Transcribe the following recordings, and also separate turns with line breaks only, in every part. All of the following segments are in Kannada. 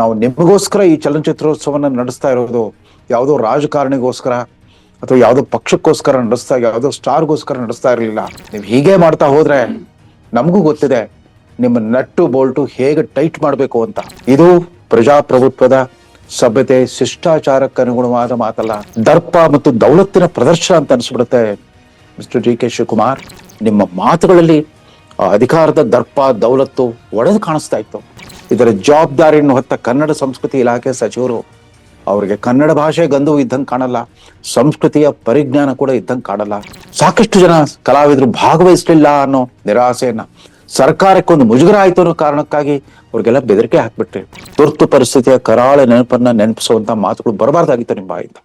ನಾವು ನಿಮಗೋಸ್ಕರ ಈ ಚಲನಚಿತ್ರೋತ್ಸವನ ನಡೆಸ್ತಾ ಇರೋದು, ಯಾವುದೋ ರಾಜಕಾರಣಿಗೋಸ್ಕರ ಅಥವಾ ಯಾವುದೋ ಪಕ್ಷಕ್ಕೋಸ್ಕರ ನಡೆಸ್ತಾ, ಯಾವುದೋ ಸ್ಟಾರ್ಗೋಸ್ಕರ ನಡೆಸ್ತಾ ಇರಲಿಲ್ಲ. ನೀವು ಹೀಗೆ ಮಾಡ್ತಾ ಹೋದ್ರೆ ನಮಗೂ ಗೊತ್ತಿದೆ ನಿಮ್ಮ ನಟ್ಟು ಬೋಲ್ಟು ಹೇಗೆ ಟೈಟ್ ಮಾಡಬೇಕು ಅಂತ. ಇದು ಪ್ರಜಾಪ್ರಭುತ್ವದ ಸಭ್ಯತೆ, ಶಿಷ್ಟಾಚಾರಕ್ಕೆ ಅನುಗುಣವಾದ ಮಾತಲ್ಲ. ದರ್ಪ ಮತ್ತು ದೌಲತ್ತಿನ ಪ್ರದರ್ಶನ ಅಂತ ಅನಿಸ್ಬಿಡುತ್ತೆ. ಮಿಸ್ಟರ್ ಡಿ ಕೆ ಶಿವಕುಮಾರ್, ನಿಮ್ಮ ಮಾತುಗಳಲ್ಲಿ ಅಧಿಕಾರದ ದರ್ಪ, ದೌಲತ್ತು ಒಡೆದು ಕಾಣಿಸ್ತಾ ಇತ್ತು. ಇದರ ಜವಾಬ್ದಾರಿಯನ್ನು ಹೊತ್ತ ಕನ್ನಡ ಸಂಸ್ಕೃತಿ ಇಲಾಖೆ ಸಚಿವರು, ಅವರಿಗೆ ಕನ್ನಡ ಭಾಷೆ ಗಂಧು ಇದ್ದಂಗೆ ಕಾಣಲ್ಲ, ಸಂಸ್ಕೃತಿಯ ಪರಿಜ್ಞಾನ ಕೂಡ ಇದ್ದಂಗೆ ಕಾಣಲ್ಲ. ಸಾಕಷ್ಟು ಜನ ಕಲಾವಿದರು ಭಾಗವಹಿಸಲಿಲ್ಲ ಅನ್ನೋ ನಿರಾಸೆಯನ್ನ ಸರ್ಕಾರಕ್ಕೆ ಒಂದು ಮುಜುಗರ ಆಯ್ತು ಅನ್ನೋ ಕಾರಣಕ್ಕಾಗಿ ಅವ್ರಿಗೆಲ್ಲ ಬೆದರಿಕೆ ಹಾಕ್ಬಿಟ್ರಿ. ತುರ್ತು ಪರಿಸ್ಥಿತಿಯ ಕರಾಳ ನೆನಪನ್ನ ನೆನಪಿಸುವಂತ ಮಾತುಗಳು ಬರಬಾರ್ದಾಗಿತ್ತು ನಿಮ್ಮ ಬಾಯಿಂದ.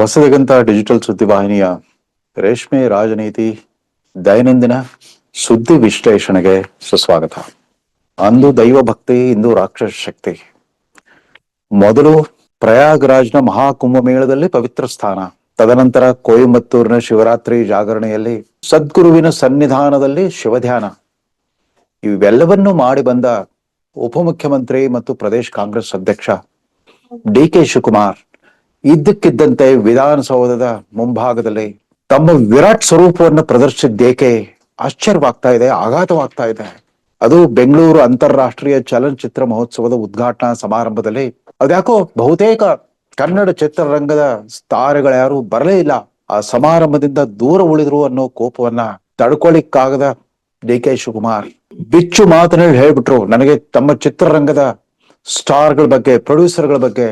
ಹೊಸದಿಗಂತ ಡಿಜಿಟಲ್ ಸುದ್ದಿವಾಹಿನಿಯ ರೇಷ್ಮೆ ರಾಜನೀತಿ ದೈನಂದಿನ ಸುದ್ದಿ ವಿಶ್ಲೇಷಣೆಗೆ ಸುಸ್ವಾಗತ. ಅಂದು ದೈವ ಭಕ್ತಿ, ಇಂದು ರಾಕ್ಷಸ ಶಕ್ತಿ. ಮೊದಲು ಪ್ರಯಾಗ್ರಾಜ್ನ ಮಹಾಕುಂಭಮೇಳದಲ್ಲಿ ಪವಿತ್ರ ಸ್ಥಾನ. ತದನಂತರ ಕೊಯಮತ್ತೂರಿನ ಶಿವರಾತ್ರಿ ಜಾಗರಣೆಯಲ್ಲಿ ಸದ್ಗುರುವಿನ ಸನ್ನಿಧಾನದಲ್ಲಿ ಶಿವಧ್ಯಾನ. ಇವೆಲ್ಲವನ್ನು ಮಾಡಿ ಬಂದ ಉಪಮುಖ್ಯಮಂತ್ರಿ ಮತ್ತು ಪ್ರದೇಶ ಕಾಂಗ್ರೆಸ್ ಅಧ್ಯಕ್ಷ ಡಿ ಕೆ ಶಿವಕುಮಾರ್ ಇದ್ದಕ್ಕಿದ್ದಂತೆ ವಿಧಾನಸೌಧದ ಮುಂಭಾಗದಲ್ಲಿ ತಮ್ಮ ವಿರಾಟ್ ಸ್ವರೂಪವನ್ನು ಪ್ರದರ್ಶಿಸಿದ್ದೇಕೆ ಆಶ್ಚರ್ಯವಾಗ್ತಾ ಇದೆ, ಆಘಾತವಾಗ್ತಾ ಇದೆ. ಅದು ಬೆಂಗಳೂರು ಅಂತಾರಾಷ್ಟ್ರೀಯ ಚಲನಚಿತ್ರ ಮಹೋತ್ಸವದ ಉದ್ಘಾಟನಾ ಸಮಾರಂಭದಲ್ಲಿ. ಅದ್ಯಾಕೋ ಬಹುತೇಕ ಕನ್ನಡ ಚಿತ್ರರಂಗದ ತಾರೆಗಳ್ಯಾರು ಬರಲೇ ಇಲ್ಲ. ಆ ಸಮಾರಂಭದಿಂದ ದೂರ ಉಳಿದ್ರು ಅನ್ನೋ ಕೋಪವನ್ನ ತಡ್ಕೊಳಿಕ್ಕಾಗದ ಡಿ ಕೆ ಶಿವಕುಮಾರ್. ಬಿಚ್ಚು ಮಾತನಾಡಿ ಹೇಳ್ಬಿಟ್ರು, ನನಗೆ ತಮ್ಮ ಚಿತ್ರರಂಗದ ಸ್ಟಾರ್ಗಳ ಬಗ್ಗೆ ಪ್ರೊಡ್ಯೂಸರ್ಗಳ ಬಗ್ಗೆ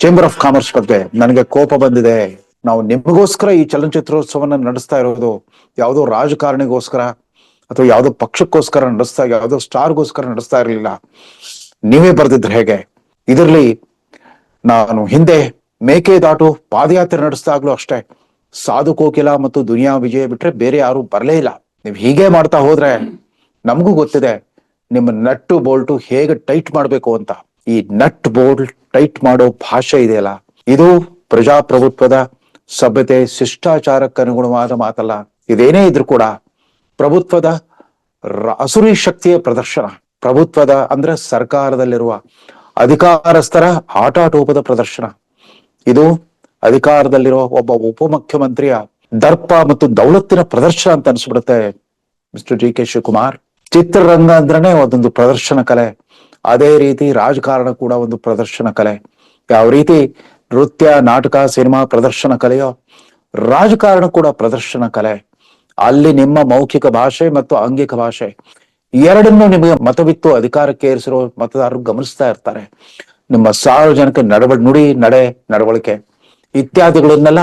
ಚೇಂಬರ್ ಆಫ್ ಕಾಮರ್ಸ್ ಬಗ್ಗೆ ನನಗೆ ಕೋಪ ಬಂದಿದೆ. ನಾವು ನಿಮಗೋಸ್ಕರ ಈ ಚಲನಚಿತ್ರೋತ್ಸವನ ನಡೆಸ್ತಾ ಇರೋದು, ಯಾವುದೋ ರಾಜಕಾರಣಿಗೋಸ್ಕರ ಅಥವಾ ಯಾವುದೋ ಪಕ್ಷಕ್ಕೋಸ್ಕರ ನಡೆಸ್ತಾ, ಯಾವುದೋ ಸ್ಟಾರ್ಗೋಸ್ಕರ ನಡೆಸ್ತಾ ಇರಲಿಲ್ಲ. ನೀವೇ ಬರೆದಿದ್ರೆ ಹೇಗೆ? ಇದರಲ್ಲಿ ನಾನು ಹಿಂದೆ ಮೇಕೆದಾಟು ಪಾದಯಾತ್ರೆ ನಡೆಸ್ತಾಗ್ಲೂ ಅಷ್ಟೇ. ಸಾಧು ಕೋಕಿಲ ಮತ್ತು ದುನಿಯಾ ವಿಜಯ ಬಿಟ್ರೆ ಬೇರೆ ಯಾರು ಬರಲೇ ಇಲ್ಲ. ನೀವು ಹೀಗೆ ಮಾಡ್ತಾ ಹೋದ್ರೆ ನಮಗೂ ಗೊತ್ತಿದೆ ನಿಮ್ಮ ನಟ್ಟು ಬೋಲ್ಟು ಹೇಗೆ ಟೈಟ್ ಮಾಡಬೇಕು ಅಂತ. ಈ ನಟ್ ಬೋಲ್ಟ್ ಟೈಟ್ ಮಾಡೋ ಭಾಷೆ ಇದೆಯಲ್ಲ. ಇದು ಪ್ರಜಾಪ್ರಭುತ್ವದ ಸಭ್ಯತೆ ಶಿಷ್ಟಾಚಾರಕ್ಕೆ ಅನುಗುಣವಾದ ಮಾತಲ್ಲ. ಇದೇನೇ ಇದ್ರು ಕೂಡ ಪ್ರಭುತ್ವದ ಅಸುರಿ ಶಕ್ತಿಯ ಪ್ರದರ್ಶನ. ಪ್ರಭುತ್ವದ ಅಂದ್ರೆ ಸರ್ಕಾರದಲ್ಲಿರುವ ಅಧಿಕಾರಸ್ಥರ ಆಟಾಟೋಪದ ಪ್ರದರ್ಶನ. ಇದು ಅಧಿಕಾರದಲ್ಲಿರುವ ಒಬ್ಬ ಉಪಮುಖ್ಯಮಂತ್ರಿಯ ದರ್ಪ ಮತ್ತು ದೌಲತ್ತಿನ ಪ್ರದರ್ಶನ ಅಂತ ಅನ್ಸ್ಬಿಡುತ್ತೆ ಮಿಸ್ಟರ್ ಡಿ ಕೆ ಶಿವಕುಮಾರ್. ಚಿತ್ರರಂಗ ಅಂದ್ರನೇ ಅದೊಂದು ಪ್ರದರ್ಶನ ಕಲೆ. ಅದೇ ರೀತಿ ರಾಜಕಾರಣ ಕೂಡ ಒಂದು ಪ್ರದರ್ಶನ ಕಲೆ. ಯಾವ ರೀತಿ ನೃತ್ಯ, ನಾಟಕ, ಸಿನಿಮಾ ಪ್ರದರ್ಶನ ಕಲೆಯೋ ರಾಜಕಾರಣ ಕೂಡ ಪ್ರದರ್ಶನ ಕಲೆ. ಅಲ್ಲಿ ನಿಮ್ಮ ಮೌಖಿಕ ಭಾಷೆ ಮತ್ತು ಆಂಗಿಕ ಭಾಷೆ ಎರಡನ್ನೂ ನಿಮಗೆ ಮತವಿತ್ತು, ಅಧಿಕಾರಕ್ಕೆ ಏರಿಸಿರೋ ಮತದಾರರು ಗಮನಿಸ್ತಾ ಇರ್ತಾರೆ. ನಿಮ್ಮ ಸಾರ್ವಜನಿಕ ನಡವ ನುಡಿ, ನಡೆ, ನಡವಳಿಕೆ ಇತ್ಯಾದಿಗಳನ್ನೆಲ್ಲ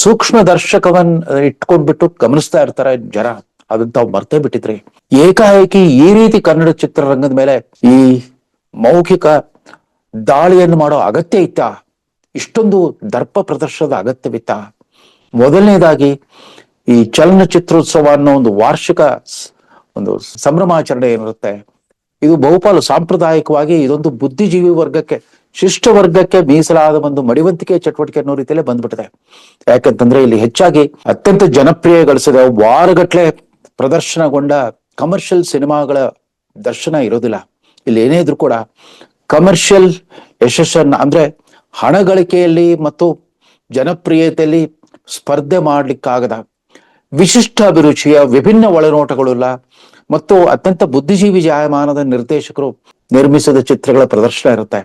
ಸೂಕ್ಷ್ಮ ದರ್ಶಕವನ್ ಇಟ್ಕೊಂಡ್ಬಿಟ್ಟು ಗಮನಿಸ್ತಾ ಇರ್ತಾರೆ ಜನ. ಅದನ್ನ ತಾವು ಮರ್ತೇ ಬಿಟ್ಟಿದ್ರಿ. ಏಕಾಏಕಿ ಈ ರೀತಿ ಕನ್ನಡ ಚಿತ್ರರಂಗದ ಮೇಲೆ ಈ ಮೌಖಿಕ ದಾಳಿಯನ್ನು ಮಾಡೋ ಅಗತ್ಯ ಇತ್ತ ಇಷ್ಟೊಂದು ದರ್ಪ ಪ್ರದರ್ಶನದ ಅಗತ್ಯವಿತ್ತ. ಮೊದಲನೇದಾಗಿ ಈ ಚಲನಚಿತ್ರೋತ್ಸವ ಅನ್ನೋ ಒಂದು ವಾರ್ಷಿಕ ಒಂದು ಸಂಭ್ರಮಾಚರಣೆ ಏನಿರುತ್ತೆ, ಇದು ಬಹುಪಾಲು ಸಾಂಪ್ರದಾಯಿಕವಾಗಿ ಇದೊಂದು ಬುದ್ಧಿಜೀವಿ ವರ್ಗಕ್ಕೆ, ಶಿಷ್ಟ ವರ್ಗಕ್ಕೆ ಮೀಸಲಾದ ಒಂದು ಮಡಿವಂತಿಕೆ ಚಟುವಟಿಕೆ ಅನ್ನೋ ರೀತಿಯಲ್ಲೇ ಬಂದ್ಬಿಟ್ಟಿದೆ. ಯಾಕಂತಂದ್ರೆ ಇಲ್ಲಿ ಹೆಚ್ಚಾಗಿ ಅತ್ಯಂತ ಜನಪ್ರಿಯ ಗಳಿಸಿದ ವಾರಗಟ್ಲೆ ಪ್ರದರ್ಶನಗೊಂಡ ಕಮರ್ಷಿಯಲ್ ಸಿನಿಮಾಗಳ ದರ್ಶನ ಇರೋದಿಲ್ಲ. ಇಲ್ಲಿ ಏನೇ ಇದ್ರು ಕೂಡ ಕಮರ್ಷಿಯಲ್ ಯಶಸ್ಸನ್ನ, ಅಂದ್ರೆ ಹಣ ಗಳಿಕೆಯಲ್ಲಿ ಮತ್ತು ಜನಪ್ರಿಯತೆಯಲ್ಲಿ ಸ್ಪರ್ಧೆ ಮಾಡಲಿಕ್ಕಾಗದ ವಿಶಿಷ್ಟ ಅಭಿರುಚಿಯ ವಿಭಿನ್ನ ಒಳನೋಟಗಳುಳ್ಳ ಮತ್ತು ಅತ್ಯಂತ ಬುದ್ಧಿಜೀವಿ ಜಾಯಮಾನದ ನಿರ್ದೇಶಕರು ನಿರ್ಮಿಸಿದ ಚಿತ್ರಗಳ ಪ್ರದರ್ಶನ ಇರುತ್ತೆ.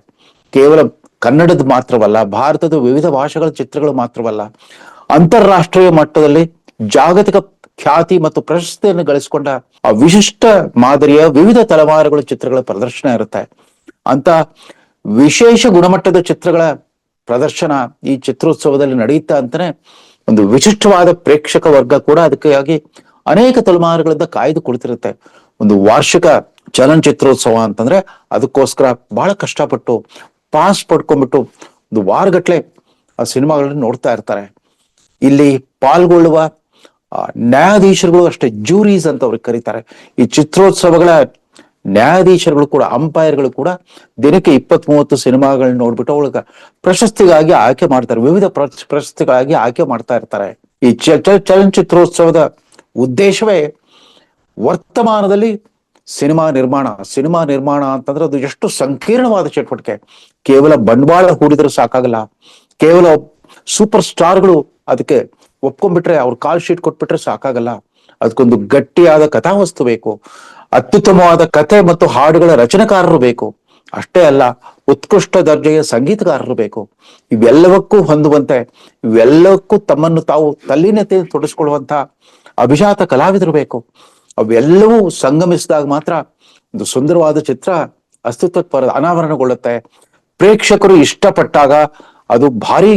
ಕೇವಲ ಕನ್ನಡದ ಮಾತ್ರವಲ್ಲ, ಭಾರತದ ವಿವಿಧ ಭಾಷೆಗಳ ಚಿತ್ರಗಳು ಮಾತ್ರವಲ್ಲ, ಅಂತಾರಾಷ್ಟ್ರೀಯ ಮಟ್ಟದಲ್ಲಿ ಜಾಗತಿಕ ಖ್ಯಾತಿ ಮತ್ತು ಪ್ರಶಸ್ತಿಯನ್ನು ಗಳಿಸಿಕೊಂಡ ಆ ವಿಶಿಷ್ಟ ಮಾದರಿಯ ವಿವಿಧ ತಲೆಮಾರುಗಳ ಚಿತ್ರಗಳ ಪ್ರದರ್ಶನ ಇರುತ್ತೆ. ಅಂತ ವಿಶೇಷ ಗುಣಮಟ್ಟದ ಚಿತ್ರಗಳ ಪ್ರದರ್ಶನ ಈ ಚಿತ್ರೋತ್ಸವದಲ್ಲಿ ನಡೆಯುತ್ತಾ ಅಂತಾನೆ ಒಂದು ವಿಶಿಷ್ಟವಾದ ಪ್ರೇಕ್ಷಕ ವರ್ಗ ಕೂಡ ಅದಕ್ಕಾಗಿ ಅನೇಕ ತಲೆಮಾರುಗಳಿಂದ ಕಾಯ್ದು ಕುಳಿತಿರುತ್ತೆ. ಒಂದು ವಾರ್ಷಿಕ ಚಲನಚಿತ್ರೋತ್ಸವ ಅಂತಂದ್ರೆ ಅದಕ್ಕೋಸ್ಕರ ಬಹಳ ಕಷ್ಟಪಟ್ಟು ಪಾಸ್ ಪಡ್ಕೊಂಡ್ಬಿಟ್ಟು ಒಂದು ವಾರಗಟ್ಲೆ ಆ ಸಿನಿಮಾಗಳನ್ನ ನೋಡ್ತಾ ಇರ್ತಾರೆ. ಇಲ್ಲಿ ಪಾಲ್ಗೊಳ್ಳುವ ನ್ಯಾಯಾಧೀಶರುಗಳು ಅಷ್ಟೇ ಜ್ಯೂರೀಸ್ ಅಂತ ಅವ್ರಿಗೆ ಕರೀತಾರೆ. ಈ ಚಿತ್ರೋತ್ಸವಗಳ ನ್ಯಾಯಾಧೀಶರುಗಳು ಕೂಡ, ಅಂಪೈರ್ಗಳು ಕೂಡ ದಿನಕ್ಕೆ ಇಪ್ಪತ್ ಮೂವತ್ತು ಸಿನಿಮಾಗಳನ್ನ ನೋಡ್ಬಿಟ್ಟು ಅವಳ ಪ್ರಶಸ್ತಿಗಾಗಿ ಆಯ್ಕೆ ಮಾಡ್ತಾರೆ. ವಿವಿಧ ಪ್ರಶಸ್ತಿಗಳಾಗಿ ಆಯ್ಕೆ ಮಾಡ್ತಾ ಇರ್ತಾರೆ. ಈ ಚಲನಚಿತ್ರೋತ್ಸವದ ಉದ್ದೇಶವೇ ವರ್ತಮಾನದಲ್ಲಿ ಸಿನಿಮಾ ನಿರ್ಮಾಣ. ಸಿನಿಮಾ ನಿರ್ಮಾಣ ಅಂತಂದ್ರೆ ಅದು ಎಷ್ಟು ಸಂಕೀರ್ಣವಾದ ಚಟುವಟಿಕೆ. ಕೇವಲ ಬಂಡವಾಳ ಹೂಡಿದ್ರೆ ಸಾಕಾಗಲ್ಲ. ಕೇವಲ ಸೂಪರ್ ಸ್ಟಾರ್ಗಳು ಅದಕ್ಕೆ ಒಪ್ಕೊಂಡ್ಬಿಟ್ರೆ, ಅವ್ರ ಕಾಲ್ ಶೀಟ್ ಕೊಟ್ಬಿಟ್ರೆ ಸಾಕಾಗಲ್ಲ. ಅದಕ್ಕೊಂದು ಗಟ್ಟಿಯಾದ ಕಥಾವಸ್ತು ಬೇಕು. ಅತ್ಯುತ್ತಮವಾದ ಕಥೆ ಮತ್ತು ಹಾಡುಗಳ ರಚನೆಕಾರರು ಬೇಕು. ಅಷ್ಟೇ ಅಲ್ಲ, ಉತ್ಕೃಷ್ಟ ದರ್ಜೆಯ ಸಂಗೀತಗಾರರು ಬೇಕು. ಇವೆಲ್ಲವಕ್ಕೂ ಹೊಂದುವಂತೆ ಇವೆಲ್ಲಕ್ಕೂ ತಮ್ಮನ್ನು ತಾವು ತಲ್ಲಿನತೆ ತೊಡಸ್ಕೊಳ್ಳುವಂತ ಅಭಿಜಾತ ಕಲಾವಿದರು ಬೇಕು. ಅವೆಲ್ಲವೂ ಸಂಗಮಿಸಿದಾಗ ಮಾತ್ರ ಒಂದು ಸುಂದರವಾದ ಚಿತ್ರ ಅಸ್ತಿತ್ವಕ್ಕೆ ಬರ ಅನಾವರಣಗೊಳ್ಳುತ್ತೆ. ಪ್ರೇಕ್ಷಕರು ಇಷ್ಟಪಟ್ಟಾಗ ಅದು ಭಾರಿ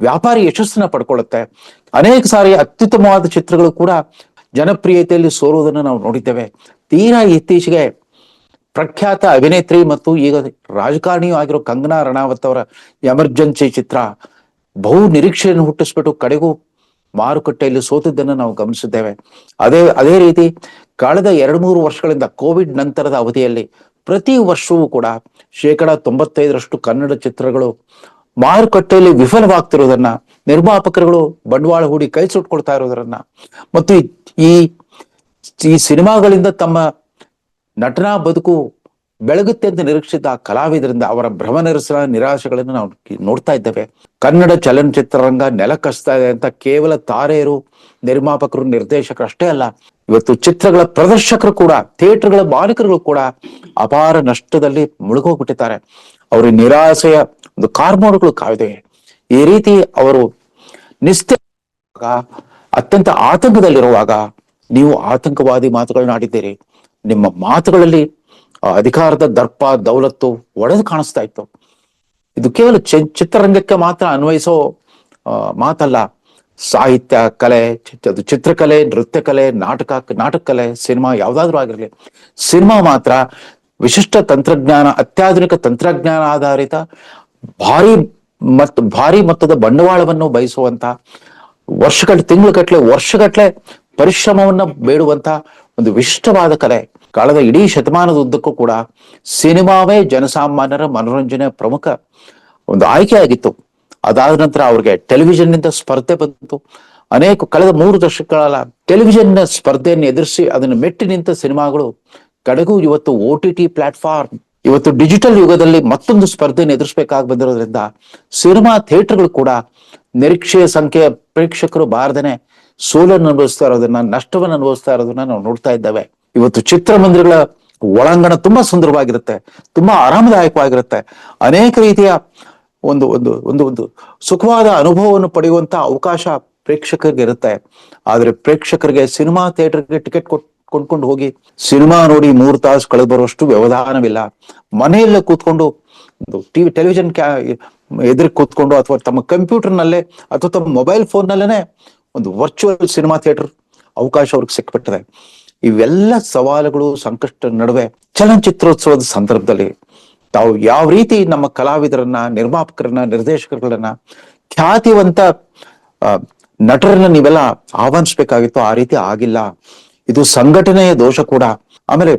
ವ್ಯಾಪಾರಿ ಯಶಸ್ಸನ್ನ ಪಡ್ಕೊಳ್ಳುತ್ತೆ. ಅನೇಕ ಸಾರಿ ಅತ್ಯುತ್ತಮವಾದ ಚಿತ್ರಗಳು ಕೂಡ ಜನಪ್ರಿಯತೆಯಲ್ಲಿ ಸೋರುವುದನ್ನು ನಾವು ನೋಡಿದ್ದೇವೆ. ತೀರಾ ಇತ್ತೀಚೆಗೆ ಪ್ರಖ್ಯಾತ ಅಭಿನೇತ್ರಿ ಮತ್ತು ಈಗ ರಾಜಕಾರಣಿಯೂ ಆಗಿರೋ ಕಂಗನಾ ರಣಾವತ್ ಅವರ ಎಮರ್ಜೆನ್ಸಿ ಚಿತ್ರ, ಬಹು ನಿರೀಕ್ಷೆಯನ್ನು ಹುಟ್ಟಿಸ್ಬಿಟ್ಟು ಕಡೆಗೂ ಮಾರುಕಟ್ಟೆಯಲ್ಲಿ ಸೋತಿದ್ದನ್ನು ನಾವು ಗಮನಿಸಿದ್ದೇವೆ. ಅದೇ ಅದೇ ರೀತಿ ಕಳೆದ ಎರಡು ಮೂರು ವರ್ಷಗಳಿಂದ ಕೋವಿಡ್ ನಂತರದ ಅವಧಿಯಲ್ಲಿ ಪ್ರತಿ ವರ್ಷವೂ ಕೂಡ ಶೇಕಡ ತೊಂಬತ್ತೈದರಷ್ಟು ಕನ್ನಡ ಚಿತ್ರಗಳು ಮಾರುಕಟ್ಟೆಯಲ್ಲಿ ವಿಫಲವಾಗ್ತಿರೋದನ್ನ ನಿರ್ಮಾಪಕರುಗಳು ಬಂಡವಾಳ ಹೂಡಿ ಕೈ ಸುಟ್ಕೊಳ್ತಾ ಇರೋದ್ರನ್ನ. ಮತ್ತು ಈ ಈ ಸಿನಿಮಾಗಳಿಂದ ತಮ್ಮ ನಟನಾ ಬದುಕು ಬೆಳಗುತ್ತೆ ಅಂತ ನಿರೀಕ್ಷಿತ ಕಲಾವಿದರಿಂದ ಅವರ ಭ್ರಮ ನಿರಾಶೆಗಳನ್ನು ನಾವು ನೋಡ್ತಾ ಇದ್ದೇವೆ. ಕನ್ನಡ ಚಲನಚಿತ್ರರಂಗ ನೆಲಕಸ್ತಾ ಇದೆ ಅಂತ ಕೇವಲ ತಾರೆಯರು, ನಿರ್ಮಾಪಕರು, ನಿರ್ದೇಶಕರು ಅಷ್ಟೇ ಅಲ್ಲ, ಇವತ್ತು ಚಿತ್ರಗಳ ಪ್ರದರ್ಶಕರು ಕೂಡ, ಥಿಯೇಟರ್ಗಳ ಮಾಲೀಕರುಗಳು ಕೂಡ ಅಪಾರ ನಷ್ಟದಲ್ಲಿ ಮುಳುಗೋಗ್ಬಿಟ್ಟಿದ್ದಾರೆ. ಅವರ ನಿರಾಸೆಯ ಒಂದು ಕಾರ್ಮೋಡುಗಳು ಕಾವಿದೆ. ಈ ರೀತಿ ಅವರು ನಿಸ್ತೆ ಅತ್ಯಂತ ಆತಂಕದಲ್ಲಿರುವಾಗ ನೀವು ಆತಂಕವಾದಿ ಮಾತುಗಳನ್ನ ಆಡಿದ್ದೀರಿ. ನಿಮ್ಮ ಮಾತುಗಳಲ್ಲಿ ಅಧಿಕಾರದ ದರ್ಪ, ದೌಲತ್ತು ಒಡೆದು ಕಾಣಿಸ್ತಾ ಇತ್ತು. ಇದು ಕೇವಲ ಚಿ- ಚಿತ್ರರಂಗಕ್ಕೆ ಮಾತ್ರ ಅನ್ವಯಿಸೋ ಮಾತಲ್ಲ. ಸಾಹಿತ್ಯ, ಕಲೆ ಅದು ಚಿತ್ರಕಲೆ ನೃತ್ಯ ಕಲೆ ನಾಟಕ ನಾಟಕ ಕಲೆ ಸಿನಿಮಾ ಯಾವ್ದಾದ್ರೂ ಆಗಿರಲಿ. ಸಿನಿಮಾ ಮಾತ್ರ ವಿಶಿಷ್ಟ ತಂತ್ರಜ್ಞಾನ, ಅತ್ಯಾಧುನಿಕ ತಂತ್ರಜ್ಞಾನ ಆಧಾರಿತ ಭಾರಿ ಮತ್ತು ಭಾರಿ ಮೊತ್ತದ ಬಂಡವಾಳವನ್ನು ಬಯಸುವಂತ ವರ್ಷಗಟ್ಲೆ, ತಿಂಗಳುಗಟ್ಲೆ, ವರ್ಷಗಟ್ಲೆ ಪರಿಶ್ರಮವನ್ನ ಬೇಡುವಂತ ಒಂದು ವಿಶಿಷ್ಟವಾದ ಕಲೆ. ಕಳೆದ ಇಡೀ ಶತಮಾನದ ಉದ್ದಕ್ಕೂ ಕೂಡ ಸಿನಿಮಾವೇ ಜನಸಾಮಾನ್ಯರ ಮನೋರಂಜನೆ ಪ್ರಮುಖ ಒಂದು ಆಯ್ಕೆ ಆಗಿತ್ತು ಅದಾದ ನಂತರ ಅವ್ರಿಗೆ ಟೆಲಿವಿಷನ್ನಿಂದ ಸ್ಪರ್ಧೆ ಬಂತು. ಅನೇಕ ಕಳೆದ ಮೂರು ದಶಕಗಳ ಟೆಲಿವಿಷನ್ನ ಸ್ಪರ್ಧೆಯನ್ನು ಎದುರಿಸಿ ಅದನ್ನು ಮೆಟ್ಟಿ ನಿಂತ ಸಿನಿಮಾಗಳು, ಕಡೆಗೂ ಇವತ್ತು ಓ ಟಿ ಟಿ ಪ್ಲಾಟ್ಫಾರ್ಮ್ ಇವತ್ತು ಡಿಜಿಟಲ್ ಯುಗದಲ್ಲಿ ಮತ್ತೊಂದು ಸ್ಪರ್ಧೆಯನ್ನು ಎದುರಿಸಬೇಕಾಗಿ ಬಂದಿರೋದ್ರಿಂದ ಸಿನಿಮಾ ಥಿಯೇಟರ್ಗಳು ಕೂಡ ನಿರೀಕ್ಷೆಯ ಸಂಖ್ಯೆಯ ಪ್ರೇಕ್ಷಕರು ಬಾರದೇನೆ ಸೋಲನ್ನು ಅನುಭವಿಸ್ತಾ ಇರೋದನ್ನ, ನಷ್ಟವನ್ನು ಅನುಭವಿಸ್ತಾ ಇರೋದನ್ನ ನಾವು ನೋಡ್ತಾ ಇದ್ದೇವೆ. ಇವತ್ತು ಚಿತ್ರಮಂದಿರಗಳ ಒಳಾಂಗಣ ತುಂಬಾ ಸುಂದರವಾಗಿರುತ್ತೆ, ತುಂಬಾ ಆರಾಮದಾಯಕವಾಗಿರುತ್ತೆ. ಅನೇಕ ರೀತಿಯ ಒಂದು ಒಂದು ಒಂದು ಒಂದು ಸುಖವಾದ ಅನುಭವವನ್ನು ಪಡೆಯುವಂತ ಅವಕಾಶ ಪ್ರೇಕ್ಷಕರಿಗೆ ಇರುತ್ತೆ ಆದ್ರೆ ಪ್ರೇಕ್ಷಕರಿಗೆ, ಸಿನಿಮಾ ಥಿಯೇಟರ್ಗೆ ಟಿಕೆಟ್ ಕೊಟ್ ಕೊಂಡ್ಕೊಂಡು ಹೋಗಿ ಸಿನಿಮಾ ನೋಡಿ ಮೂರು ತಾಸು ಕಳೆದು ಬರುವಷ್ಟು ವ್ಯವಧಾನವಿಲ್ಲ. ಮನೆಯಲ್ಲೇ ಕೂತ್ಕೊಂಡು ಟಿವಿ ಟೆಲಿವಿಷನ್ ಕ್ಯಾ ಎದುರು ಕೂತ್ಕೊಂಡು ಅಥವಾ ತಮ್ಮ ಕಂಪ್ಯೂಟರ್ನಲ್ಲೇ ಅಥವಾ ತಮ್ಮ ಮೊಬೈಲ್ ಫೋನ್ನಲ್ಲೇನೆ ಒಂದು ವರ್ಚುವಲ್ ಸಿನಿಮಾ ಥಿಯೇಟರ್ ಅವಕಾಶ ಅವ್ರಿಗೆ ಸಿಕ್ಬಿಟ್ಟಿದೆ. ಇವೆಲ್ಲ ಸವಾಲುಗಳು ಸಂಕಷ್ಟ ನಡುವೆ ಚಲನಚಿತ್ರೋತ್ಸವದ ಸಂದರ್ಭದಲ್ಲಿ ತಾವು ಯಾವ ರೀತಿ ನಮ್ಮ ಕಲಾವಿದರನ್ನ, ನಿರ್ಮಾಪಕರನ್ನ, ನಿರ್ದೇಶಕರುಗಳನ್ನ, ಖ್ಯಾತಿವಂತ ನಟರನ್ನ ನೀವೆಲ್ಲ ಆಹ್ವಾನಿಸ್ಬೇಕಾಗಿತ್ತು ಆ ರೀತಿ ಆಗಿಲ್ಲ. ಇದು ಸಂಘಟನೆಯ ದೋಷ ಕೂಡ. ಆಮೇಲೆ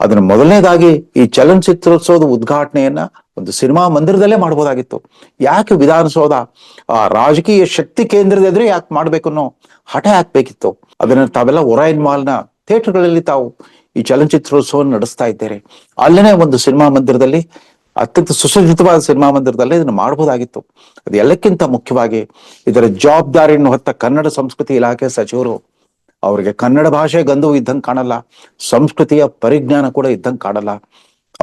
ಅದನ್ನ ಮೊದಲನೇದಾಗಿ ಈ ಚಲನಚಿತ್ರೋತ್ಸವದ ಉದ್ಘಾಟನೆಯನ್ನ ಒಂದು ಸಿನಿಮಾ ಮಂದಿರದಲ್ಲೇ ಮಾಡಬಹುದಾಗಿತ್ತು ಯಾಕೆ ವಿಧಾನಸೌಧ, ಆ ರಾಜಕೀಯ ಶಕ್ತಿ ಕೇಂದ್ರದ ಎದುರು ಯಾಕೆ ಮಾಡ್ಬೇಕು ಅನ್ನೋ ಹಠ ಹಾಕ್ಬೇಕಿತ್ತು ಅದನ್ನ ತಾವೆಲ್ಲ ಒರೈನ್ ಮಾಲ್ನ ಥಿಯೇಟರ್ಗಳಲ್ಲಿ ತಾವು ಈ ಚಲನಚಿತ್ರೋತ್ಸವ ನಡೆಸ್ತಾ ಇದ್ದೇನೆ ಅಲ್ಲೇ ಒಂದು ಸಿನಿಮಾ ಮಂದಿರದಲ್ಲಿ, ಅತ್ಯಂತ ಸುಸಜ್ಜಿತವಾದ ಸಿನಿಮಾ ಮಂದಿರದಲ್ಲಿ ಇದನ್ನು ಮಾಡಬಹುದಾಗಿತ್ತು ಅದು ಎಲ್ಲಕ್ಕಿಂತ ಮುಖ್ಯವಾಗಿ ಇದರ ಜವಾಬ್ದಾರಿಯನ್ನು ಹೊತ್ತ ಕನ್ನಡ ಸಂಸ್ಕೃತಿ ಇಲಾಖೆ ಸಚಿವರು ಅವರಿಗೆ ಕನ್ನಡ ಭಾಷೆ ಗಂಧವು ಇದ್ದಂಗೆ ಕಾಣಲ್ಲ, ಸಂಸ್ಕೃತಿಯ ಪರಿಜ್ಞಾನ ಕೂಡ ಇದ್ದಂಗೆ ಕಾಣಲ್ಲ.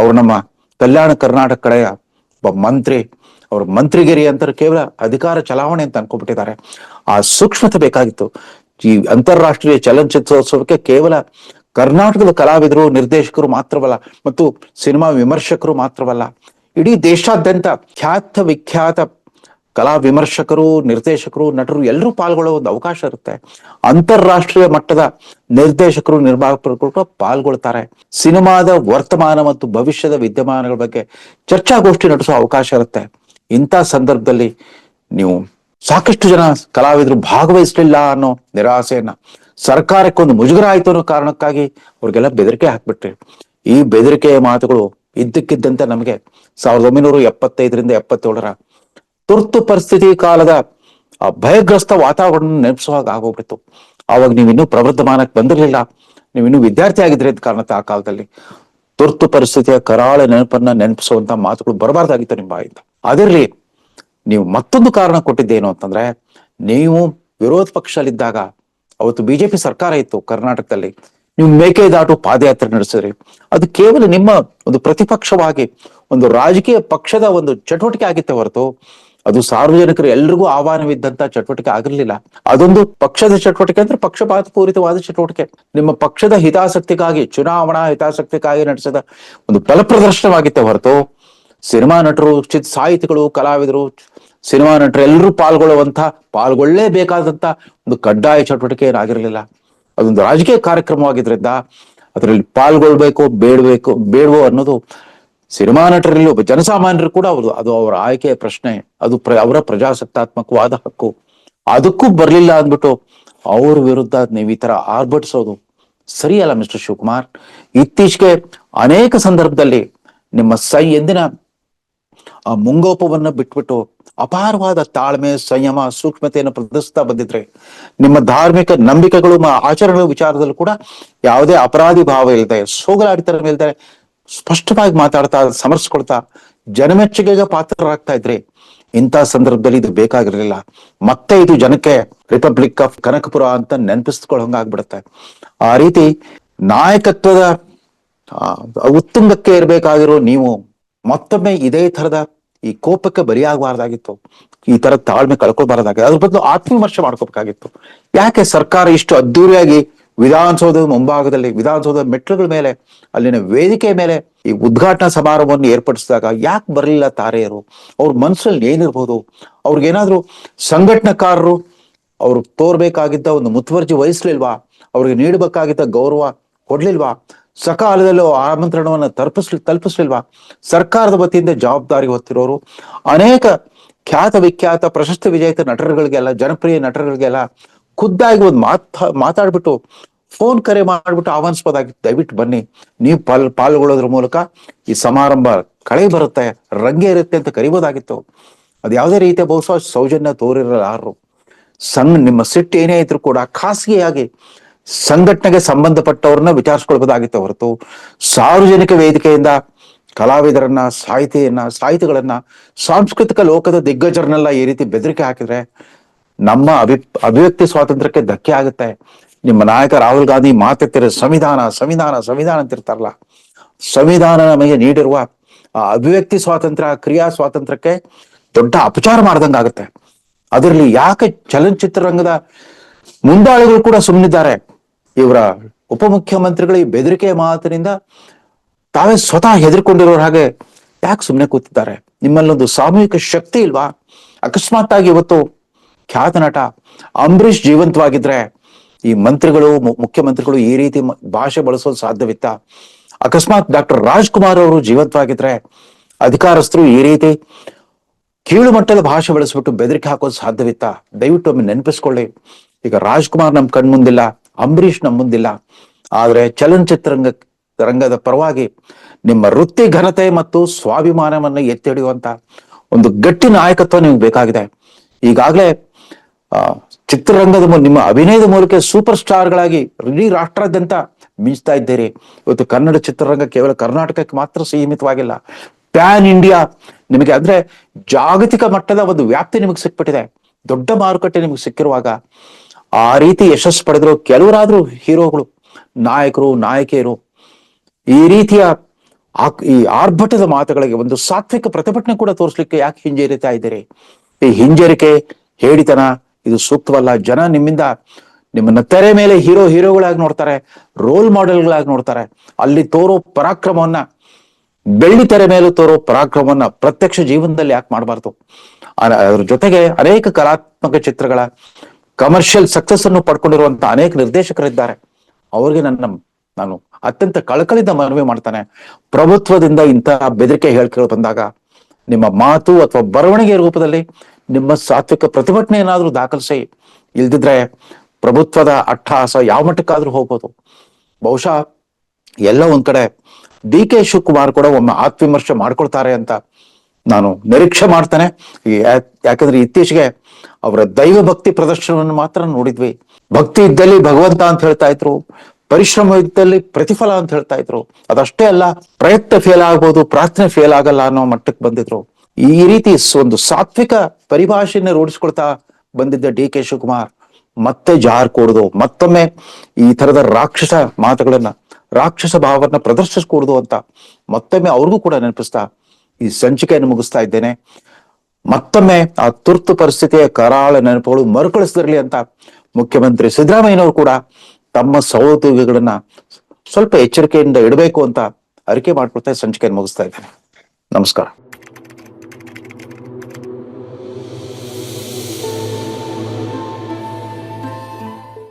ಅವ್ರು ನಮ್ಮ ಕಲ್ಯಾಣ ಕರ್ನಾಟಕ ಕಡೆಯ ಒಬ್ಬ ಮಂತ್ರಿ, ಅವ್ರ ಮಂತ್ರಿಗಿರಿ ಅಂತ ಕೇವಲ ಅಧಿಕಾರ ಚಲಾವಣೆ ಅಂತ ಅನ್ಕೊಂಡ್ಬಿಟ್ಟಿದ್ದಾರೆ. ಆ ಸೂಕ್ಷ್ಮತೆ ಬೇಕಾಗಿತ್ತು. ಈ ಅಂತಾರಾಷ್ಟ್ರೀಯ ಚಲನಚಿತ್ರೋತ್ಸವಕ್ಕೆ ಕೇವಲ ಕರ್ನಾಟಕದ ಕಲಾವಿದರು, ನಿರ್ದೇಶಕರು ಮಾತ್ರವಲ್ಲ, ಮತ್ತು ಸಿನಿಮಾ ವಿಮರ್ಶಕರು ಮಾತ್ರವಲ್ಲ, ಇಡೀ ದೇಶಾದ್ಯಂತ ಖ್ಯಾತ ವಿಖ್ಯಾತ ಕಲಾ ವಿಮರ್ಶಕರು, ನಿರ್ದೇಶಕರು, ನಟರು ಎಲ್ಲರೂ ಪಾಲ್ಗೊಳ್ಳೋ ಒಂದು ಅವಕಾಶ ಇರುತ್ತೆ. ಅಂತಾರಾಷ್ಟ್ರೀಯ ಮಟ್ಟದ ನಿರ್ದೇಶಕರು, ನಿರ್ಮಾಪಕರು ಕೂಡ ಪಾಲ್ಗೊಳ್ತಾರೆ. ಸಿನಿಮಾದ ವರ್ತಮಾನ ಮತ್ತು ಭವಿಷ್ಯದ ವಿದ್ಯಮಾನಗಳ ಬಗ್ಗೆ ಚರ್ಚಾಗೋಷ್ಠಿ ನಡೆಸೋ ಅವಕಾಶ ಇರುತ್ತೆ. ಇಂಥ ಸಂದರ್ಭದಲ್ಲಿ ನೀವು ಸಾಕಷ್ಟು ಜನ ಕಲಾವಿದರು ಭಾಗವಹಿಸಲಿಲ್ಲ ಅನ್ನೋ ನಿರಾಸೆಯನ್ನ ಸರ್ಕಾರಕ್ಕೆ ಒಂದು ಮುಜುಗರ ಆಯ್ತು ಅನ್ನೋ ಕಾರಣಕ್ಕಾಗಿ ಅವ್ರಿಗೆಲ್ಲ ಬೆದರಿಕೆ ಹಾಕ್ಬಿಟ್ರಿ. ಈ ಬೆದರಿಕೆಯ ಮಾತುಗಳು ಇದ್ದಕ್ಕಿದ್ದಂತೆ ನಮಗೆ ಸಾವಿರದ ಒಂಬೈನೂರ ಎಪ್ಪತ್ತೈದರಿಂದ ಎಪ್ಪತ್ತೇಳರ ತುರ್ತು ಪರಿಸ್ಥಿತಿ ಕಾಲದ ಆ ಭಯಗ್ರಸ್ತ ವಾತಾವರಣ ನೆನಪಿಸುವಾಗ ಆಗೋಗ್ಬಿಡ್ತು. ಅವಾಗ ನೀವು ಇನ್ನೂ ಪ್ರವರ್ಧಮಾನಕ್ಕೆ ಬಂದಿರಲಿಲ್ಲ. ನೀವು ಇನ್ನೂ ವಿದ್ಯಾರ್ಥಿ ಆಗಿದ್ರೆ ಅಂತ ಕಾರಣತ್ತೆ ಆ ಕಾಲದಲ್ಲಿ. ತುರ್ತು ಪರಿಸ್ಥಿತಿಯ ಕರಾಳ ನೆನಪನ್ನ ನೆನಪಿಸುವಂತ ಮಾತುಗಳು ಬರಬಾರ್ದಾಗಿತ್ತು ನಿಮ್ಮ ಬಾಯಿಂದ. ಅದಿರ್ಲಿ, ನೀವು ಮತ್ತೊಂದು ಕಾರಣ ಕೊಟ್ಟಿದ್ದೇನು ಅಂತಂದ್ರೆ, ನೀವು ವಿರೋಧ ಪಕ್ಷದಲ್ಲಿದ್ದಾಗ, ಅವತ್ತು ಬಿಜೆಪಿ ಸರ್ಕಾರ ಇತ್ತು ಕರ್ನಾಟಕದಲ್ಲಿ. ನೀವು ಮೇಕೆದಾಟು ಪಾದಯಾತ್ರೆ ನಡೆಸಿದ್ರಿ. ಅದು ಕೇವಲ ನಿಮ್ಮ ಒಂದು ಪ್ರತಿಪಕ್ಷವಾಗಿ, ಒಂದು ರಾಜಕೀಯ ಪಕ್ಷದ ಒಂದು ಚಟುವಟಿಕೆ ಆಗಿತ್ತೆ ಹೊರತು ಅದು ಸಾರ್ವಜನಿಕರು ಎಲ್ರಿಗೂ ಆಹ್ವಾನವಿದ್ದಂತ ಚಟುವಟಿಕೆ ಆಗಿರ್ಲಿಲ್ಲ. ಅದೊಂದು ಪಕ್ಷದ ಚಟುವಟಿಕೆ ಅಂದ್ರೆ ಪಕ್ಷಪಾತ ಪೂರಿತವಾದ ಚಟುವಟಿಕೆ. ನಿಮ್ಮ ಪಕ್ಷದ ಹಿತಾಸಕ್ತಿಗಾಗಿ, ಚುನಾವಣಾ ಹಿತಾಸಕ್ತಿಗಾಗಿ ನಡೆಸಿದ ಒಂದು ಬಲ ಪ್ರದರ್ಶನವಾಗಿತ್ತೆ ಹೊರತು, ಸಿನಿಮಾ ನಟರು, ಚಿತ್ ಸಾಹಿತಿಗಳು, ಕಲಾವಿದರು, ಸಿನಿಮಾ ನಟರು ಎಲ್ಲರೂ ಪಾಲ್ಗೊಳ್ಳುವಂತ ಪಾಲ್ಗೊಳ್ಳೇಬೇಕಾದಂತ ಒಂದು ಕಡ್ಡಾಯ ಚಟುವಟಿಕೆ ಏನಾಗಿರ್ಲಿಲ್ಲ. ಅದೊಂದು ರಾಜಕೀಯ ಕಾರ್ಯಕ್ರಮವಾಗಿದ್ರಿಂದ ಅದರಲ್ಲಿ ಪಾಲ್ಗೊಳ್ಬೇಕು, ಬೇಡಬೇಕು, ಬೇಡವೋ ಅನ್ನೋದು ಸಿನಿಮಾ ನಟರಲ್ಲಿ ಒಬ್ಬ ಜನಸಾಮಾನ್ಯರು ಕೂಡ ಅವರು ಅದು ಅವರ ಆಯ್ಕೆಯ ಪ್ರಶ್ನೆ, ಅದು ಅವರ ಪ್ರಜಾಸತ್ತಾತ್ಮಕವಾದ ಹಕ್ಕು. ಅದಕ್ಕೂ ಬರಲಿಲ್ಲ ಅಂದ್ಬಿಟ್ಟು ಅವ್ರ ವಿರುದ್ಧ ನೀವು ಈ ತರ ಆರ್ಭಟಿಸೋದು ಸರಿಯಲ್ಲ ಮಿಸ್ಟರ್ ಶಿವಕುಮಾರ್. ಇತ್ತೀಚೆಗೆ ಅನೇಕ ಸಂದರ್ಭದಲ್ಲಿ ನಿಮ್ಮ ಸೈ ಎಂದಿನ ಆ ಮುಂಗೋಪವನ್ನ ಬಿಟ್ಬಿಟ್ಟು ಅಪಾರವಾದ ತಾಳ್ಮೆ, ಸಂಯಮ, ಸೂಕ್ಷ್ಮತೆಯನ್ನು ಪ್ರದರ್ಶಿಸ್ತಾ ಬಂದಿದ್ರೆ ನಿಮ್ಮ ಧಾರ್ಮಿಕ ನಂಬಿಕೆಗಳು ಆಚರಣೆಗಳ ವಿಚಾರದಲ್ಲೂ ಕೂಡ ಯಾವುದೇ ಅಪರಾಧಿ ಭಾವ ಇಲ್ಲದೆ ಸೋಗಲಾಡಿತರ ಇಲ್ಲದೆ ಸ್ಪಷ್ಟವಾಗಿ ಮಾತಾಡ್ತಾ ಸಮರ್ಸ್ಕೊಳ್ತಾ ಜನಮೆಚ್ಚುಗೆಗೆ ಪಾತ್ರರಾಗ್ತಾ ಇದ್ರೆ ಇಂಥ ಸಂದರ್ಭದಲ್ಲಿ ಇದು ಬೇಕಾಗಿರಲಿಲ್ಲ. ಮತ್ತೆ ಇದು ಜನಕ್ಕೆ ರಿಪಬ್ಲಿಕ್ ಆಫ್ ಕನಕಪುರ ಅಂತ ನೆನಪಿಸ್ಕೊಳ್ಳೋಂಗಾಗ್ಬಿಡುತ್ತೆ ಆ ರೀತಿ ನಾಯಕತ್ವದ ಉತ್ತುಂಗಕ್ಕೆ ಇರಬೇಕಾಗಿರೋ ನೀವು ಮತ್ತೊಮ್ಮೆ ಇದೇ ತರದ ಈ ಕೋಪಕ್ಕೆ ಬಲಿಯಾಗಬಾರ್ದಾಗಿತ್ತು. ಈ ತರ ತಾಳ್ಮೆ ಕಳ್ಕೊಳ್ಬಾರ್ದಾಗಿತ್ತು. ಅದ್ರ ಬದಲು ಆತ್ಮವಿಮರ್ಶೆ ಮಾಡ್ಕೋಬೇಕಾಗಿತ್ತು. ಯಾಕೆ ಸರ್ಕಾರ ಇಷ್ಟು ಅದ್ದೂರಿಯಾಗಿ ವಿಧಾನಸೌಧದ ಮುಂಭಾಗದಲ್ಲಿ, ವಿಧಾನಸೌಧದ ಮೆಟ್ಲುಗಳ ಮೇಲೆ, ಅಲ್ಲಿನ ವೇದಿಕೆ ಮೇಲೆ ಈ ಉದ್ಘಾಟನಾ ಸಮಾರಂಭವನ್ನು ಏರ್ಪಡಿಸಿದಾಗ ಯಾಕೆ ಬರಲಿಲ್ಲ ತಾರೆಯರು? ಅವ್ರ ಮನಸ್ಸಲ್ಲಿ ಏನಿರ್ಬೋದು? ಅವ್ರಿಗೇನಾದ್ರೂ ಸಂಘಟನಕಾರರು ಅವ್ರು ತೋರ್ಬೇಕಾಗಿದ್ದ ಒಂದು ಮುತುವರ್ಜಿ ವಹಿಸ್ಲಿಲ್ವಾ? ಅವ್ರಿಗೆ ನೀಡಬೇಕಾಗಿದ್ದ ಗೌರವ ಕೊಡ್ಲಿಲ್ವಾ? ಸಕಾಲದಲ್ಲಿ ಆಮಂತ್ರಣವನ್ನು ತಲುಪಿಸ್ ತಲುಪಿಸ್ಲಿಲ್ವಾ? ಸರ್ಕಾರದ ವತಿಯಿಂದ ಜವಾಬ್ದಾರಿ ಹೊತ್ತಿರೋರು, ಅನೇಕ ಖ್ಯಾತ ವಿಖ್ಯಾತ ಪ್ರಶಸ್ತಿ ವಿಜೇತ ನಟರುಗಳಿಗೆಲ್ಲ, ಜನಪ್ರಿಯ ನಟರುಗಳಿಗೆಲ್ಲ ಖುದ್ದಾಗಿ ಒಂದು ಮಾತಾ, ಮಾತಾಡ್ಬಿಟ್ಟು ಫೋನ್ ಕರೆ ಮಾಡಿಬಿಟ್ಟು ಆಹ್ವಾನಿಸ್ಬೋದಾಗಿತ್ತು ದಯವಿಟ್ಟು ಬನ್ನಿ. ನೀವು ಪಾಲ್, ಪಾಲ್ಗೊಳ್ಳೋದ್ರ ಮೂಲಕ ಈ ಸಮಾರಂಭ ಕಳೆ ಬರುತ್ತೆ, ರಂಗೆ ಇರುತ್ತೆ ಅಂತ ಕರಿಬೋದಾಗಿತ್ತು. ಅದು ಯಾವುದೇ ರೀತಿಯ ಬಹುಶಃ ಸೌಜನ್ಯ ತೋರಿರಲಾರರು ಸಂಘ, ನಿಮ್ಮ ಸಿಟ್ಟು ಏನೇ ಇದ್ರು ಕೂಡ ಖಾಸಗಿಯಾಗಿ ಸಂಘಟನೆಗೆ ಸಂಬಂಧಪಟ್ಟವ್ರನ್ನ ವಿಚಾರಿಸ್ಕೊಳ್ಬೋದಾಗಿತ್ತು ಹೊರತು ಸಾರ್ವಜನಿಕ ವೇದಿಕೆಯಿಂದ ಕಲಾವಿದರನ್ನ, ಸಾಹಿತಿಯನ್ನ, ಸಾಹಿತಿಗಳನ್ನ, ಸಾಂಸ್ಕೃತಿಕ ಲೋಕದ ದಿಗ್ಗಜರನ್ನೆಲ್ಲ ಈ ರೀತಿ ಬೆದರಿಕೆ ಹಾಕಿದ್ರೆ ನಮ್ಮ ಅಭಿ, ಅಭಿವ್ಯಕ್ತಿ ಸ್ವಾತಂತ್ರ್ಯಕ್ಕೆ ಧಕ್ಕೆ ಆಗುತ್ತೆ. ನಿಮ್ಮ ನಾಯಕ ರಾಹುಲ್ ಗಾಂಧಿ ಮಾತೆತ್ತಿರೋ ಸಂವಿಧಾನ ಸಂವಿಧಾನ ಸಂವಿಧಾನ ಅಂತಿರ್ತಾರಲ್ಲ ಸಂವಿಧಾನ ನಮಗೆ ನೀಡಿರುವ ಆ ಅಭಿವ್ಯಕ್ತಿ ಸ್ವಾತಂತ್ರ್ಯ, ಕ್ರಿಯಾ ಸ್ವಾತಂತ್ರ್ಯಕ್ಕೆ ದೊಡ್ಡ ಅಪಚಾರ ಮಾಡ್ದಂಗಾಗುತ್ತೆ ಅದರಲ್ಲಿ ಯಾಕೆ ಚಲನಚಿತ್ರರಂಗದ ಮುಂದಾಳುಗಳು ಕೂಡ ಸುಮ್ಮನಿದ್ದಾರೆ ಇವರ ಉಪಮುಖ್ಯಮಂತ್ರಿಗಳ ಈ ಬೆದರಿಕೆ ಮಾತಿನಿಂದ ತಾವೇ ಸ್ವತಃ ಹೆದರ್ಕೊಂಡಿರೋರ ಹಾಗೆ ಯಾಕೆ ಸುಮ್ಮನೆ ಕೂತಿದ್ದಾರೆ? ನಿಮ್ಮಲ್ಲೊಂದು ಸಾಮೂಹಿಕ ಶಕ್ತಿ ಇಲ್ವಾ? ಅಕಸ್ಮಾತ್ ಆಗಿ ಇವತ್ತು ಖ್ಯಾತ ನಟ ಅಂಬರೀಷ್ ಜೀವಂತವಾಗಿದ್ರೆ ಈ ಮಂತ್ರಿಗಳು ಮುಖ್ಯಮಂತ್ರಿಗಳು ಈ ರೀತಿ ಭಾಷೆ ಬಳಸೋದು ಸಾಧ್ಯವಿತ್ತ? ಅಕಸ್ಮಾತ್ ಡಾಕ್ಟರ್ ರಾಜ್ಕುಮಾರ್ ಅವರು ಜೀವಂತವಾಗಿದ್ರೆ ಅಧಿಕಾರಸ್ಥರು ಈ ರೀತಿ ಕೀಳು ಮಟ್ಟದ ಭಾಷೆ ಬಳಸ್ಬಿಟ್ಟು ಬೆದರಿಕೆ ಹಾಕೋದು ಸಾಧ್ಯವಿತ್ತ? ದಯವಿಟ್ಟು ಒಮ್ಮೆ ನೆನಪಿಸ್ಕೊಳ್ಳಿ. ಈಗ ರಾಜ್ಕುಮಾರ್ ನಮ್ ಕಣ್ಮುಂದಿಲ್ಲ, ಅಂಬರೀಷ್ ನಮ್ ಮುಂದಿಲ್ಲ. ಆದ್ರೆ ಚಲನಚಿತ್ರರಂಗ ರಂಗದ ಪರವಾಗಿ ನಿಮ್ಮ ವೃತ್ತಿ ಘನತೆ ಮತ್ತು ಸ್ವಾಭಿಮಾನವನ್ನ ಎತ್ತಿ ಹಿಡಿಯುವಂತ ಒಂದು ಗಟ್ಟಿ ನಾಯಕತ್ವ ನಿಮ್ಗೆ ಬೇಕಾಗಿದೆ. ಈಗಾಗಲೇ ಚಿತ್ರರಂಗದ ನಿಮ್ಮ ಅಭಿನಯದ ಮೂಲಕ ಸೂಪರ್ ಸ್ಟಾರ್ಗಳಾಗಿ ಇಡೀ ರಾಷ್ಟ್ರಾದ್ಯಂತ ಮಿಂಚ್ತಾ ಇದ್ದೀರಿ. ಇವತ್ತು ಕನ್ನಡ ಚಿತ್ರರಂಗ ಕೇವಲ ಕರ್ನಾಟಕಕ್ಕೆ ಮಾತ್ರ ಸೀಮಿತವಾಗಿಲ್ಲ. ಪ್ಯಾನ್ ಇಂಡಿಯಾ ನಿಮಗೆ ಅಂದ್ರೆ ಜಾಗತಿಕ ಮಟ್ಟದ ಒಂದು ವ್ಯಾಪ್ತಿ ನಿಮಗೆ ಸಿಕ್ಬಿಟ್ಟಿದೆ. ದೊಡ್ಡ ಮಾರುಕಟ್ಟೆ ನಿಮಗೆ ಸಿಕ್ಕಿರುವಾಗ ಆ ರೀತಿ ಯಶಸ್ಸು ಪಡೆದ್ರು ಕೆಲವರಾದ್ರೂ ಹೀರೋಗಳು, ನಾಯಕರು, ನಾಯಕಿಯರು ಈ ರೀತಿಯ ಈ ಆರ್ಭಟದ ಮಾತುಗಳಿಗೆ ಒಂದು ಸಾತ್ವಿಕ ಪ್ರತಿಭಟನೆ ಕೂಡ ತೋರಿಸ್ಲಿಕ್ಕೆ ಯಾಕೆ ಹಿಂಜರಿತಾ ಇದ್ದೀರಿ? ಈ ಹಿಂಜರಿಕೆ, ಹೇಳಿತನ ಇದು ಸೂಕ್ತವಲ್ಲ. ಜನ ನಿಮ್ಮಿಂದ ನಿಮ್ಮನ್ನ ತೆರೆ ಮೇಲೆ ಹೀರೋ, ಹೀರೋಗಳಾಗಿ ನೋಡ್ತಾರೆ, ರೋಲ್ ಮಾಡೆಲ್ಗಳಾಗಿ ನೋಡ್ತಾರೆ. ಅಲ್ಲಿ ತೋರೋ ಪರಾಕ್ರಮವನ್ನ, ಬೆಳ್ಳಿ ತೆರೆ ಮೇಲೂ ತೋರೋ ಪರಾಕ್ರಮವನ್ನ ಪ್ರತ್ಯಕ್ಷ ಜೀವನದಲ್ಲಿ ಯಾಕೆ ಮಾಡಬಾರ್ದು? ಅದ್ರ ಜೊತೆಗೆ ಅನೇಕ ಕಲಾತ್ಮಕ ಚಿತ್ರಗಳ ಕಮರ್ಷಿಯಲ್ ಸಕ್ಸಸ್ ಅನ್ನು ಪಡ್ಕೊಂಡಿರುವಂತ ಅನೇಕ ನಿರ್ದೇಶಕರಿದ್ದಾರೆ. ಅವ್ರಿಗೆ ನನ್ನ, ನಾನು ಅತ್ಯಂತ ಕಳಕಳಿಂದ ಮನವಿ ಮಾಡ್ತಾನೆ. ಪ್ರಭುತ್ವದಿಂದ ಇಂತಹ ಬೆದರಿಕೆ ಹೇಳಿಕೆಗಳು ಬಂದಾಗ ನಿಮ್ಮ ಮಾತು ಅಥವಾ ಬರವಣಿಗೆ ರೂಪದಲ್ಲಿ ನಿಮ್ಮ ಸಾತ್ವಿಕ ಪ್ರತಿಭಟನೆ ಏನಾದ್ರೂ ದಾಖಲಿಸಿ, ಇಲ್ದಿದ್ರೆ ಪ್ರಭುತ್ವದ ಅಟ್ಟಹಾಸ ಯಾವ ಮಟ್ಟಕ್ಕಾದ್ರೂ ಹೋಗ್ಬೋದು. ಬಹುಶಃ ಎಲ್ಲ ಒಂದ್ ಕಡೆ ಡಿ ಕೆ ಶಿವಕುಮಾರ್ ಕೂಡ ಒಮ್ಮೆ ಆತ್ಮವಿಮರ್ಶೆ ಮಾಡ್ಕೊಳ್ತಾರೆ ಅಂತ ನಾನು ನಿರೀಕ್ಷೆ ಮಾಡ್ತೇನೆ. ಯಾಕಂದ್ರೆ ಇತ್ತೀಚೆಗೆ ಅವರ ದೈವ ಭಕ್ತಿ ಪ್ರದರ್ಶನವನ್ನು ಮಾತ್ರ ನೋಡಿದ್ವಿ. ಭಕ್ತಿ ಇದ್ದಲ್ಲಿ ಭಗವಂತ ಅಂತ ಹೇಳ್ತಾ ಇದ್ರು, ಪರಿಶ್ರಮ ಇದ್ದಲ್ಲಿ ಪ್ರತಿಫಲ ಅಂತ ಹೇಳ್ತಾ ಇದ್ರು. ಅದಷ್ಟೇ ಅಲ್ಲ, ಪ್ರಯತ್ನ ಫೇಲ್ ಆಗ್ಬೋದು, ಪ್ರಾರ್ಥನೆ ಫೇಲ್ ಆಗಲ್ಲ ಅನ್ನೋ ಮಟ್ಟಕ್ಕೆ ಬಂದಿದ್ರು. ಈ ರೀತಿ ಒಂದು ಸಾತ್ವಿಕ ಪರಿಭಾಷೆಯನ್ನು ರೂಢಿಸ್ಕೊಳ್ತಾ ಬಂದಿದ್ದ ಡಿ ಕೆ ಶಿವಕುಮಾರ್, ಮತ್ತೆ ಜಾರ್ ಕೊಡುದು, ಮತ್ತೊಮ್ಮೆ ಈ ತರದ ರಾಕ್ಷಸ ಮಾತುಗಳನ್ನ, ರಾಕ್ಷಸ ಭಾವವನ್ನ ಪ್ರದರ್ಶಿಸಕೂಡುದು ಅಂತ ಮತ್ತೊಮ್ಮೆ ಅವ್ರಿಗೂ ಕೂಡ ನೆನಪಿಸ್ತಾ ಈ ಸಂಚಿಕೆಯನ್ನು ಮುಗಿಸ್ತಾ ಇದ್ದೇನೆ. ಮತ್ತೊಮ್ಮೆ ಆ ತುರ್ತು ಪರಿಸ್ಥಿತಿಯ ಕರಾಳ ನೆನಪುಗಳು ಮರುಕಳಿಸಿದಿರಲಿ ಅಂತ ಮುಖ್ಯಮಂತ್ರಿ ಸಿದ್ದರಾಮಯ್ಯನವರು ಕೂಡ ತಮ್ಮ ಸಹೋದ್ಯೋಗಿಗಳನ್ನ ಸ್ವಲ್ಪ ಎಚ್ಚರಿಕೆಯಿಂದ ಇಡಬೇಕು ಅಂತ ಅರಿಕೆ ಮಾಡ್ಕೊಳ್ತಾ ಸಂಚಿಕೆಯನ್ನು ಮುಗಿಸ್ತಾ ಇದ್ದೇನೆ. ನಮಸ್ಕಾರ.